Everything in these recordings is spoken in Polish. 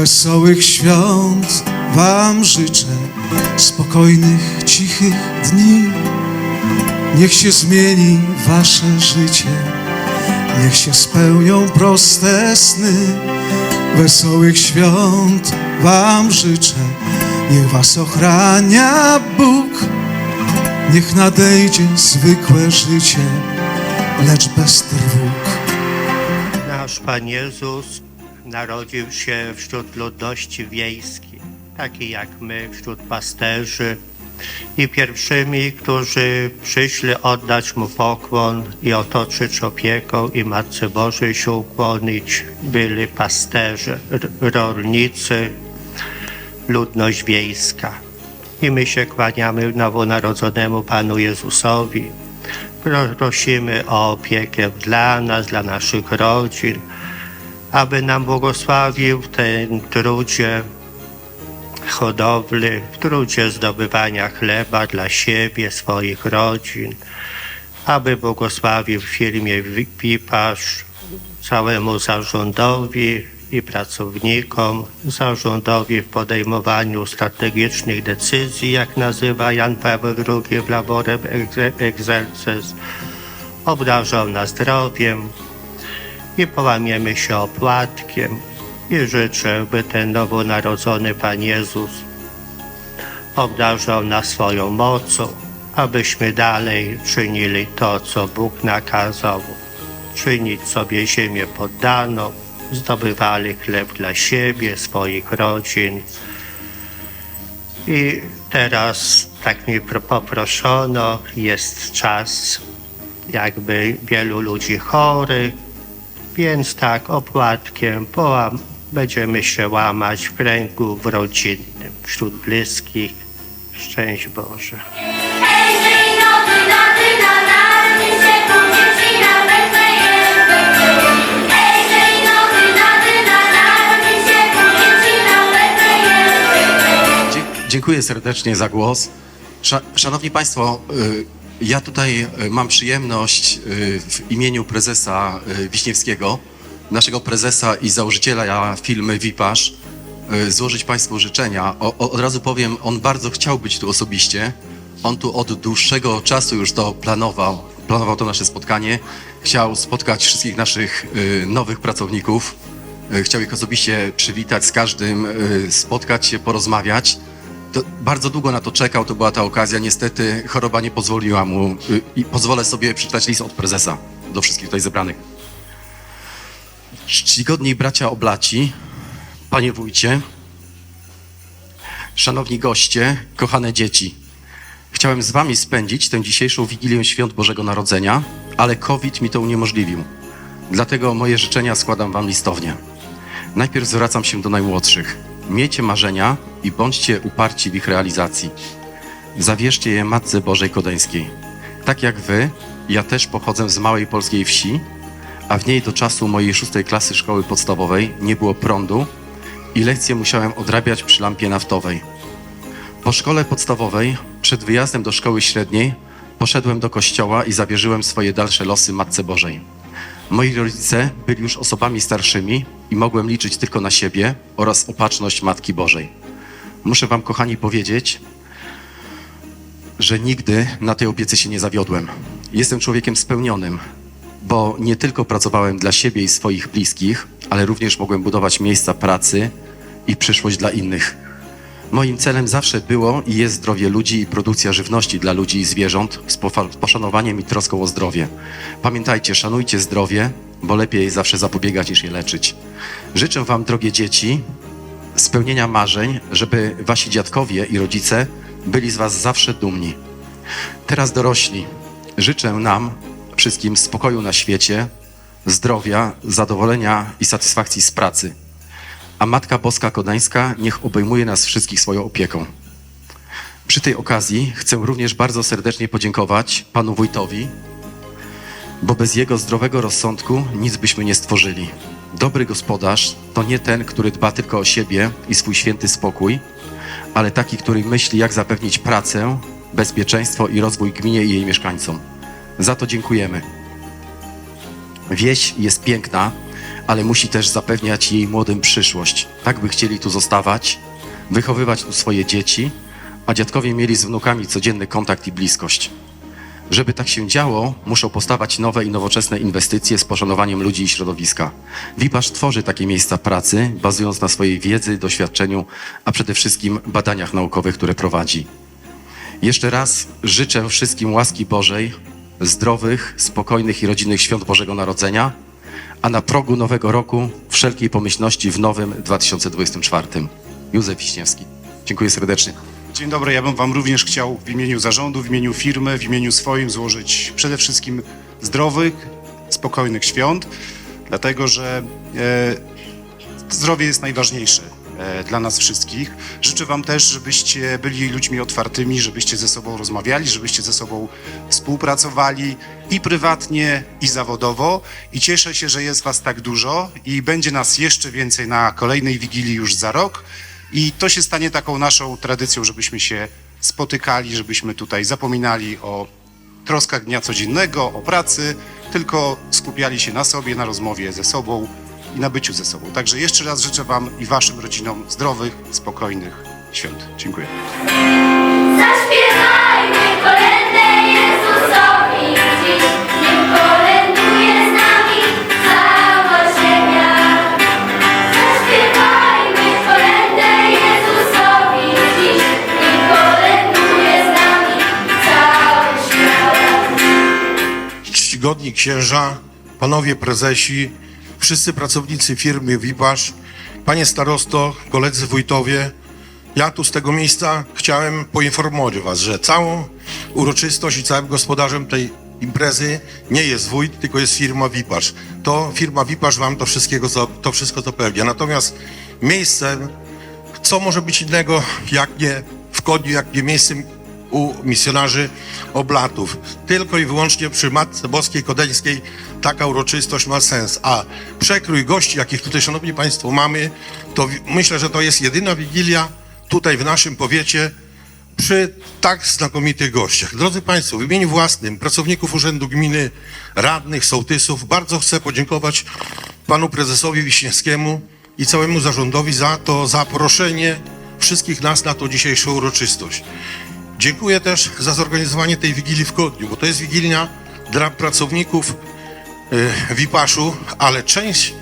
Wesołych świąt Wam życzę, spokojnych, cichych dni. Niech się zmieni Wasze życie, niech się spełnią proste sny. Wesołych świąt Wam życzę, niech Was ochrania Bóg. Niech nadejdzie zwykłe życie, lecz bez trwóg. Nasz Pan Jezus narodził się wśród ludności wiejskiej, takiej jak my, wśród pasterzy. I pierwszymi, którzy przyszli oddać Mu pokłon i otoczyć opieką i Matce Bożej się ukłonić, byli pasterze, rolnicy, ludność wiejska. I my się kłaniamy nowonarodzonemu Panu Jezusowi. Pro- Prosimy o opiekę dla nas, dla naszych rodzin, aby nam błogosławił w tym trudzie hodowli, w trudzie zdobywania chleba dla siebie, swoich rodzin, aby błogosławił firmie Pipasz całemu zarządowi i pracownikom, zarządowi w podejmowaniu strategicznych decyzji, jak nazywa Jan Paweł II w laborem Exerces, obdarzał nas zdrowiem i połamiemy się opłatkiem i życzę, by ten nowonarodzony Pan Jezus obdarzał nas swoją mocą, abyśmy dalej czynili to, co Bóg nakazał, czynić sobie ziemię poddaną, zdobywali chleb dla siebie, swoich rodzin. I teraz tak mi pro- poproszono, jest czas jakby wielu ludzi chorych, więc tak opłatkiem połam, będziemy się łamać w kręgu w rodzinnym, wśród bliskich. Szczęść Boże. Dziękuję serdecznie za głos. Sza- Szanowni Państwo, y, ja tutaj y, mam przyjemność y, w imieniu prezesa y, Wiśniewskiego, naszego prezesa i założyciela firmy Wipasz, złożyć Państwu życzenia. O, od razu powiem, on bardzo chciał być tu osobiście. On tu od dłuższego czasu już to planował, planował to nasze spotkanie. Chciał spotkać wszystkich naszych nowych pracowników. Chciał ich osobiście przywitać, z każdym spotkać się, porozmawiać. Bardzo długo na to czekał, to była ta okazja. Niestety choroba nie pozwoliła mu y, i pozwolę sobie przeczytać list od prezesa do wszystkich tutaj zebranych. Czcigodni bracia oblaci, panie wójcie, szanowni goście, kochane dzieci. Chciałem z wami spędzić tę dzisiejszą Wigilię Świąt Bożego Narodzenia, ale COVID mi to uniemożliwił. Dlatego moje życzenia składam wam listownie. Najpierw zwracam się do najmłodszych. Miejcie marzenia i bądźcie uparci w ich realizacji. Zawierzcie je Matce Bożej Kodeńskiej. Tak jak wy, ja też pochodzę z małej polskiej wsi, a w niej do czasu mojej szóstej klasy szkoły podstawowej nie było prądu i lekcje musiałem odrabiać przy lampie naftowej. Po szkole podstawowej, przed wyjazdem do szkoły średniej, poszedłem do kościoła i zawierzyłem swoje dalsze losy Matce Bożej. Moi rodzice byli już osobami starszymi i mogłem liczyć tylko na siebie oraz opatrzność Matki Bożej. Muszę Wam, kochani, powiedzieć, że nigdy na tej opiece się nie zawiodłem. Jestem człowiekiem spełnionym, bo nie tylko pracowałem dla siebie i swoich bliskich, ale również mogłem budować miejsca pracy i przyszłość dla innych. Moim celem zawsze było i jest zdrowie ludzi i produkcja żywności dla ludzi i zwierząt z poszanowaniem i troską o zdrowie. Pamiętajcie, szanujcie zdrowie, bo lepiej zawsze zapobiegać niż je leczyć. Życzę Wam, drogie dzieci, spełnienia marzeń, żeby Wasi dziadkowie i rodzice byli z Was zawsze dumni. Teraz dorośli, życzę nam wszystkim spokoju na świecie, zdrowia, zadowolenia i satysfakcji z pracy a Matka Boska Kodańska niech obejmuje nas wszystkich swoją opieką. Przy tej okazji chcę również bardzo serdecznie podziękować panu wójtowi, bo bez jego zdrowego rozsądku nic byśmy nie stworzyli. Dobry gospodarz to nie ten, który dba tylko o siebie i swój święty spokój, ale taki, który myśli, jak zapewnić pracę, bezpieczeństwo i rozwój gminie i jej mieszkańcom. Za to dziękujemy. Wieś jest piękna, ale musi też zapewniać jej młodym przyszłość. Tak by chcieli tu zostawać, wychowywać tu swoje dzieci, a dziadkowie mieli z wnukami codzienny kontakt i bliskość. Żeby tak się działo, muszą powstawać nowe i nowoczesne inwestycje z poszanowaniem ludzi i środowiska. Wipasz tworzy takie miejsca pracy, bazując na swojej wiedzy, doświadczeniu, a przede wszystkim badaniach naukowych, które prowadzi. Jeszcze raz życzę wszystkim łaski Bożej, zdrowych, spokojnych i rodzinnych świąt Bożego Narodzenia, a na progu nowego roku wszelkiej pomyślności w nowym 2024. Józef Wiśniewski. Dziękuję serdecznie. Dzień dobry, ja bym Wam również chciał w imieniu zarządu, w imieniu firmy, w imieniu swoim złożyć przede wszystkim zdrowych, spokojnych świąt, dlatego że e, zdrowie jest najważniejsze dla nas wszystkich. Życzę Wam też, żebyście byli ludźmi otwartymi, żebyście ze sobą rozmawiali, żebyście ze sobą współpracowali i prywatnie, i zawodowo. I cieszę się, że jest Was tak dużo i będzie nas jeszcze więcej na kolejnej Wigilii już za rok. I to się stanie taką naszą tradycją, żebyśmy się spotykali, żebyśmy tutaj zapominali o troskach dnia codziennego, o pracy, tylko skupiali się na sobie, na rozmowie ze sobą i na byciu ze sobą. Także jeszcze raz życzę Wam i Waszym rodzinom zdrowych, spokojnych świąt. Dziękuję. Zaśpiewajmy kolędę Jezusowi dziś, niech kolęduje z nami cała ziemia. Zaśpiewajmy kolędę Jezusowi dziś, niech kolęduje z nami cały świat. czcigodni księża, panowie prezesi, wszyscy pracownicy firmy Wipasz, panie starosto, koledzy wójtowie, ja tu z tego miejsca chciałem poinformować was, że całą uroczystość i całym gospodarzem tej imprezy nie jest wójt, tylko jest firma Wipasz. To firma Wipasz wam to, wszystkiego, to wszystko zapewnia. Natomiast miejscem co może być innego, jak nie w Kodniu, jak nie miejscem u misjonarzy oblatów. Tylko i wyłącznie przy Matce Boskiej Kodeńskiej taka uroczystość ma sens. A przekrój gości, jakich tutaj, szanowni państwo, mamy, to myślę, że to jest jedyna wigilia tutaj w naszym powiecie przy tak znakomitych gościach. Drodzy Państwo, w imieniu własnym, pracowników Urzędu Gminy, radnych, sołtysów, bardzo chcę podziękować panu prezesowi Wiśniewskiemu i całemu zarządowi za to zaproszenie wszystkich nas na tą dzisiejszą uroczystość. Dziękuję też za zorganizowanie tej Wigilii w Kodniu, bo to jest Wigilia dla pracowników y, Wipaszu, ale część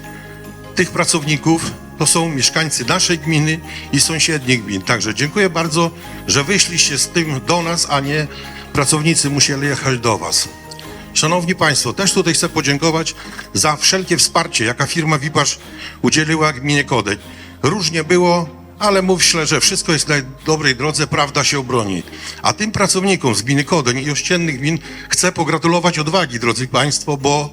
tych pracowników to są mieszkańcy naszej gminy i sąsiednich gmin. Także dziękuję bardzo, że wyszliście z tym do nas, a nie pracownicy musieli jechać do Was. Szanowni Państwo, też tutaj chcę podziękować za wszelkie wsparcie, jaka firma Wipasz udzieliła gminie Kodeń. Różnie było, ale myślę, że wszystko jest na dobrej drodze, prawda się obroni. A tym pracownikom z gminy Kodeń i ościennych gmin chcę pogratulować odwagi, drodzy Państwo, bo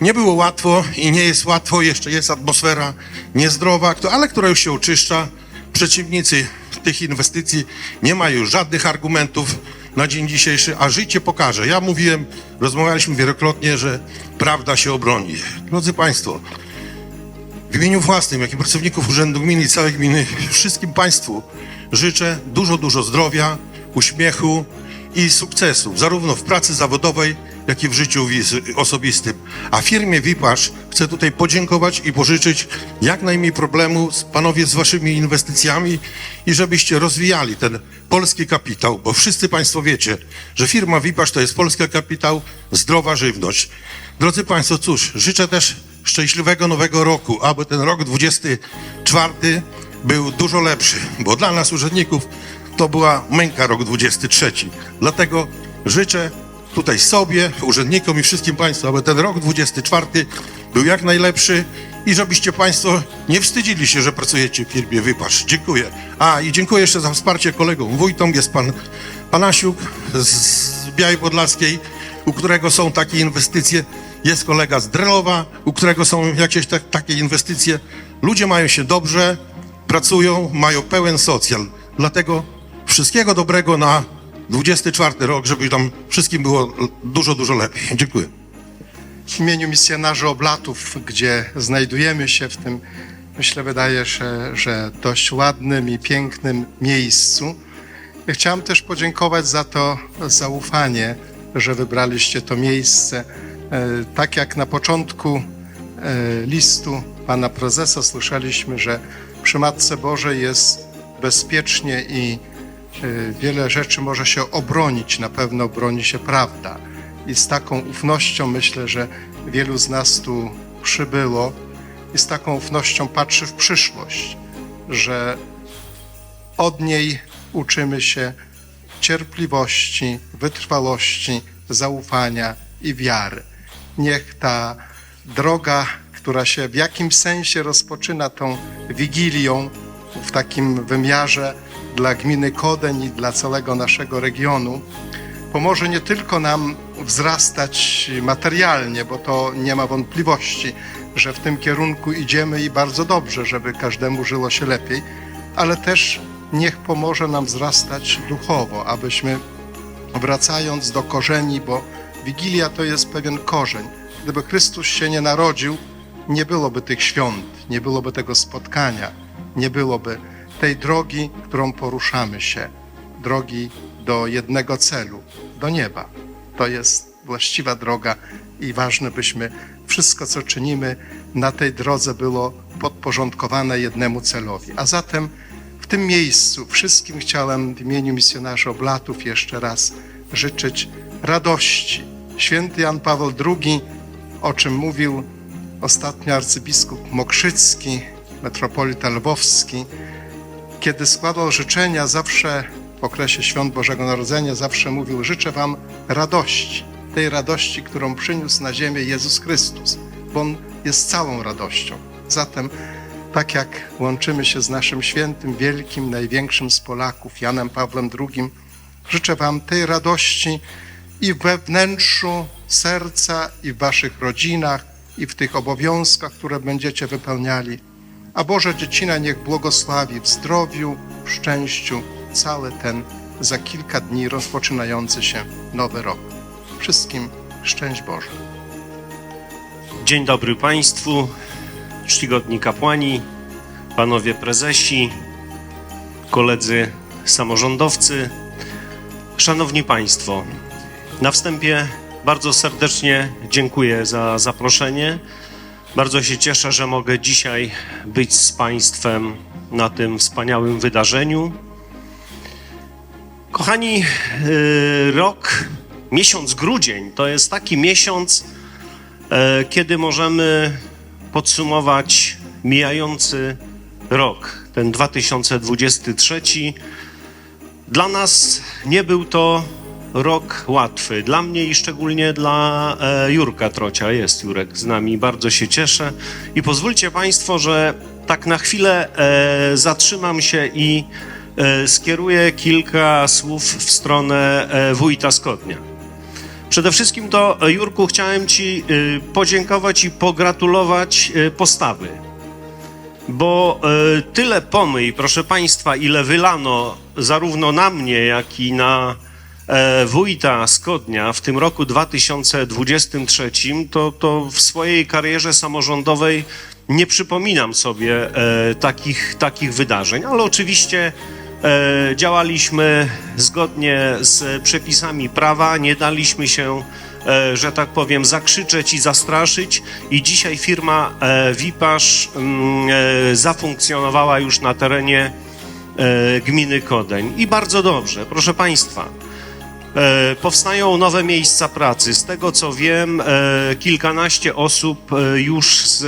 nie było łatwo i nie jest łatwo, jeszcze jest atmosfera niezdrowa, ale która już się oczyszcza. Przeciwnicy tych inwestycji nie mają już żadnych argumentów na dzień dzisiejszy, a życie pokaże. Ja mówiłem, rozmawialiśmy wielokrotnie, że prawda się obroni. Drodzy Państwo, w imieniu własnym, jak i pracowników Urzędu Gminy i całej gminy, wszystkim Państwu życzę dużo, dużo zdrowia, uśmiechu i sukcesów, zarówno w pracy zawodowej, jak i w życiu osobistym. A firmie Wipasz chcę tutaj podziękować i pożyczyć jak najmniej problemu z panowie z waszymi inwestycjami i żebyście rozwijali ten polski kapitał, bo wszyscy Państwo wiecie, że firma Wipasz to jest polski kapitał, zdrowa żywność. Drodzy Państwo, cóż, życzę też szczęśliwego nowego roku, aby ten rok 24 był dużo lepszy, bo dla nas urzędników to była męka rok 23. Dlatego życzę tutaj sobie, urzędnikom i wszystkim Państwu, aby ten rok 24 był jak najlepszy i żebyście Państwo nie wstydzili się, że pracujecie w firmie Wypasz. Dziękuję. A i dziękuję jeszcze za wsparcie kolegom wójtom. Jest Pan Panasiuk z Białej Podlaskiej, u którego są takie inwestycje. Jest kolega z Drelowa, u którego są jakieś ta, takie inwestycje. Ludzie mają się dobrze, pracują, mają pełen socjal. Dlatego wszystkiego dobrego na 24 rok, żeby tam wszystkim było dużo, dużo lepiej. Dziękuję. w imieniu misjonarzy Oblatów, gdzie znajdujemy się w tym, myślę, wydaje się, że dość ładnym i pięknym miejscu. Chciałem też podziękować za to zaufanie, że wybraliście to miejsce. E, Tak jak na początku listu pana prezesa słyszeliśmy, że przy Matce Bożej jest bezpiecznie i e, wiele rzeczy może się obronić, na pewno broni się prawda. I z taką ufnością myślę, że wielu z nas tu przybyło i z taką ufnością patrzy w przyszłość, że od niej uczymy się cierpliwości, wytrwałości, zaufania i wiary. Niech ta droga, która się w jakimś sensie rozpoczyna tą wigilią w takim wymiarze dla gminy Kodeń i dla całego naszego regionu, pomoże nie tylko nam wzrastać materialnie, bo to nie ma wątpliwości, że w tym kierunku idziemy i bardzo dobrze, żeby każdemu żyło się lepiej, ale też niech pomoże nam wzrastać duchowo, abyśmy wracając do korzeni, bo Wigilia to jest pewien korzeń. Gdyby Chrystus się nie narodził, nie byłoby tych świąt, nie byłoby tego spotkania, nie byłoby tej drogi, którą poruszamy się, drogi do jednego celu, do nieba. To jest właściwa droga i ważne, byśmy wszystko, co czynimy na tej drodze było podporządkowane jednemu celowi. A zatem w tym miejscu wszystkim chciałem w imieniu misjonarzy Oblatów jeszcze raz życzyć radości. Święty Jan Paweł II, o czym mówił ostatnio arcybiskup Mokrzycki, metropolita lwowski, kiedy składał życzenia, zawsze w okresie świąt Bożego Narodzenia, zawsze mówił: Życzę Wam radości, tej radości, którą przyniósł na ziemię Jezus Chrystus, bo On jest całą radością. Zatem, tak jak łączymy się z naszym świętym, wielkim, największym z Polaków, Janem Pawłem II, życzę Wam tej radości i we wnętrzu serca, i w Waszych rodzinach, i w tych obowiązkach, które będziecie wypełniali. A Boże Dziecina niech błogosławi w zdrowiu, w szczęściu cały ten za kilka dni rozpoczynający się nowy rok. Wszystkim szczęść Boże. Dzień dobry Państwu, czcigodni kapłani, panowie prezesi, koledzy samorządowcy, szanowni Państwo. Na wstępie bardzo serdecznie dziękuję za zaproszenie. Bardzo się cieszę, że mogę dzisiaj być z Państwem na tym wspaniałym wydarzeniu. Kochani, yy, rok, miesiąc grudzień to jest taki miesiąc, e, kiedy możemy podsumować mijający rok, ten 2023. Dla nas nie był to rok łatwy. Dla mnie i szczególnie dla e, Jurka Trocia. Jest Jurek z nami, bardzo się cieszę. I pozwólcie Państwo, że tak na chwilę e, zatrzymam się i e, skieruję kilka słów w stronę wójta Skodnia. Przede wszystkim to, Jurku, chciałem Ci podziękować i pogratulować postawy. Bo tyle pomyj, proszę Państwa, ile wylano zarówno na mnie, jak i na wójta Skodnia w tym roku 2023, to, to w swojej karierze samorządowej nie przypominam sobie e, takich, takich wydarzeń, ale oczywiście e, działaliśmy zgodnie z przepisami prawa, nie daliśmy się, e, że tak powiem, zakrzyczeć i zastraszyć i dzisiaj firma e, Wipasz mm, e, zafunkcjonowała już na terenie e, gminy Kodeń i bardzo dobrze, proszę Państwa. E, Powstają nowe miejsca pracy. Z tego co wiem, e, kilkanaście osób e, już z,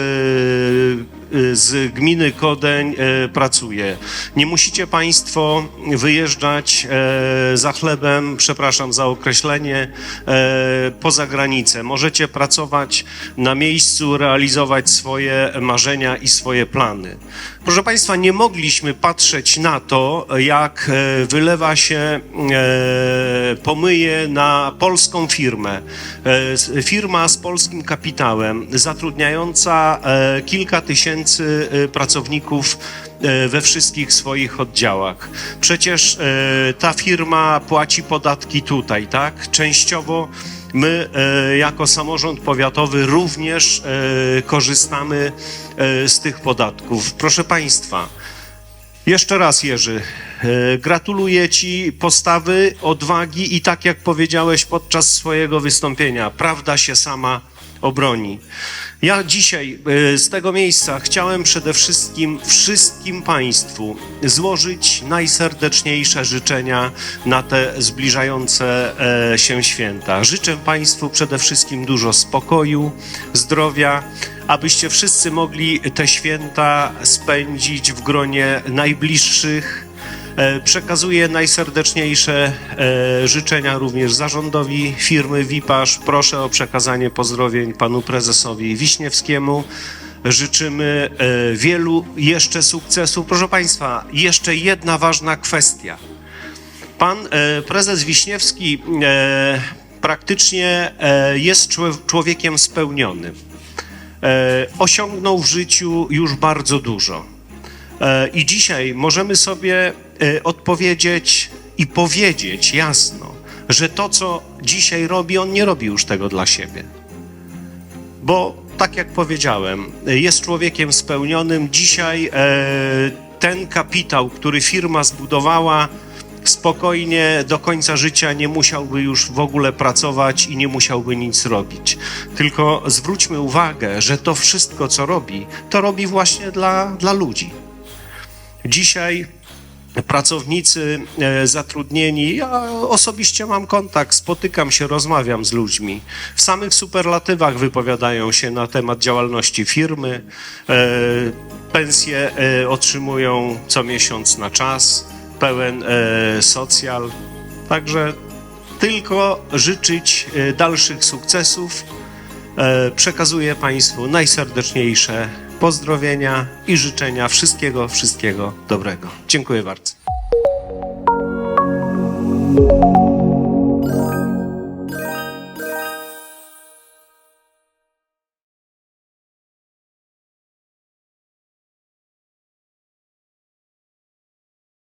z gminy Kodeń e, pracuje. Nie musicie Państwo wyjeżdżać e, za chlebem, przepraszam za określenie, poza granicę. Możecie pracować na miejscu, realizować swoje marzenia i swoje plany. Proszę Państwa, nie mogliśmy patrzeć na to, jak wylewa się pomyje na polską firmę. Firma z polskim kapitałem, zatrudniająca kilka tysięcy e, pracowników e, we wszystkich swoich oddziałach. Przecież e, ta firma płaci podatki tutaj, tak? Częściowo my jako samorząd powiatowy również korzystamy z tych podatków. Proszę Państwa, jeszcze raz, Jerzy, gratuluję Ci postawy, odwagi i tak jak powiedziałeś podczas swojego wystąpienia, prawda się sama obroni. Ja dzisiaj e, z tego miejsca chciałem przede wszystkim wszystkim Państwu złożyć najserdeczniejsze życzenia na te zbliżające e, się święta. Życzę Państwu przede wszystkim dużo spokoju, zdrowia, abyście wszyscy mogli te święta spędzić w gronie najbliższych. E, Przekazuję najserdeczniejsze e, życzenia również zarządowi firmy Wipasz. Proszę o przekazanie pozdrowień panu prezesowi Wiśniewskiemu. Życzymy e, wielu jeszcze sukcesów. Proszę Państwa, jeszcze jedna ważna kwestia. Pan prezes Wiśniewski praktycznie jest człow- człowiekiem spełnionym. Osiągnął w życiu już bardzo dużo. I dzisiaj możemy sobie odpowiedzieć i powiedzieć jasno, że to, co dzisiaj robi, on nie robi już tego dla siebie. Bo tak jak powiedziałem, e, jest człowiekiem spełnionym. Dzisiaj e, ten kapitał, który firma zbudowała, spokojnie do końca życia nie musiałby już w ogóle pracować i nie musiałby nic robić. Tylko zwróćmy uwagę, że to wszystko, co robi, to robi właśnie dla, dla ludzi. Dzisiaj pracownicy e, zatrudnieni, ja osobiście mam kontakt, spotykam się, rozmawiam z ludźmi. W samych superlatywach wypowiadają się na temat działalności firmy. E, Pensje e, otrzymują co miesiąc na czas, pełen socjal. Także tylko życzyć dalszych sukcesów. Przekazuję Państwu najserdeczniejsze pozdrowienia i życzenia wszystkiego, wszystkiego dobrego. Dziękuję bardzo.